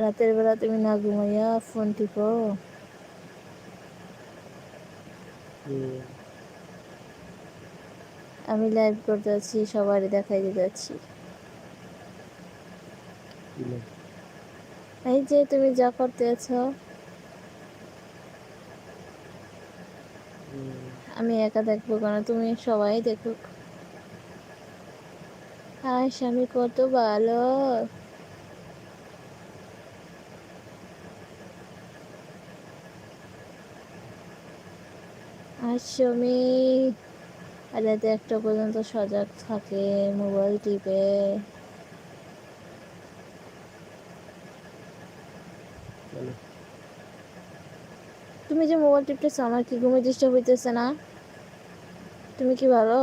রাতের বেলা তুমি না ঘুমাইয়া ফোন টিপো। আমি লাইভ করতে যাচ্ছি সবারই দেখাই দিতে যাচ্ছি এই যে তুমি যা করতে আছো আমি একা দেখব কেন? তুমি সবাই দেখুক। হাই স্বামী কত ভালো। স্বামী রাতে একটা পর্যন্ত সজাগ থাকে মোবাইল টিপে। তুমি যে মোবাইল টিপতেছো আমার কি ঘুমে ডিস্টার্ব হইতেছে না? তুমি কি ভালো?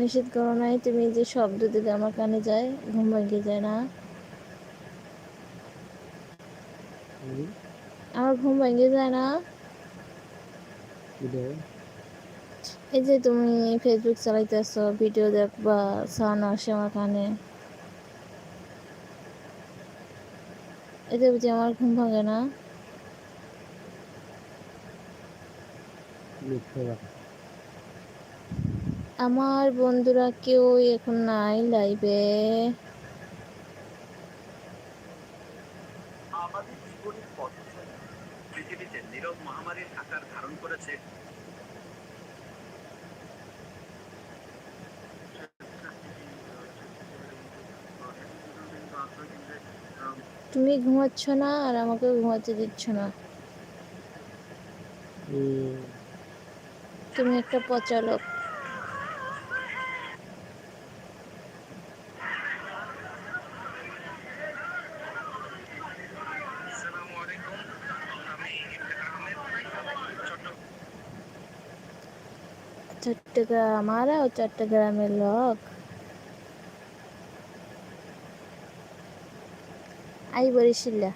নিষেধ করো নাই তুমি যে শব্দ দিলে আমার কানে যায় ঘুম ভেঙে যায় না। আমার ঘুম ভেঙে যায় না। এই যে তুমি ফেসবুক চালাইতেছো ভিডিও দেখবা সাউন্ড আসে আমার কানে। এতে বুঝি আমার ঘুম ভাঙে না। আমার বন্ধুরা কেউ এখন নাই লাইভে আমাদের পথচলা পৃথিবীতে নীরব মহামারীর আকার ধারণ করেছে। তুমি ঘুমাচ্ছ না আর আমাকে ঘুমাতে দিচ্ছ না। তুমি একটা পচা লোক আসসালামু আলাইকুম আমি ইফতেখার আহমেদ চট্টগ্রাম চট্টগ্রাম আরাও চট্টগ্রামের লোক। আই বরিশিল্লা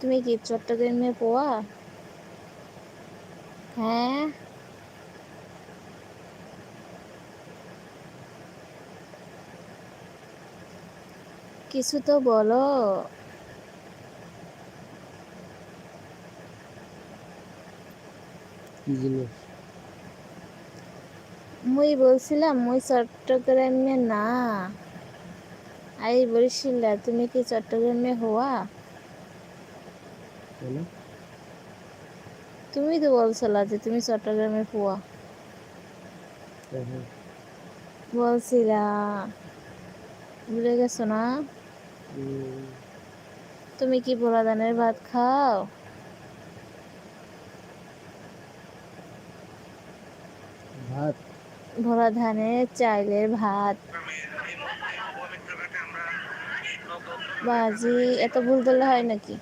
তুমি কি চট্টগ্রামে পোয়া? হ্যাঁ। কিছু তো বলো। জিনিস। মুই বলছিলাম মুই চট্টগ্রামে না। আই বরিশিল্লা তুমি কি চট্টগ্রামে হওয়া? তুমি তো বলছিলা যে তুমি চট্টগ্রামে হ্যাঁ বলছিলা ভুলে গেছো না? তুমি কি পোলা ধানের ভাত খাও? ভাত? ভোলা ধানের চাইলের ভাত। বাজি এত ভুল করলে হয় নাকি?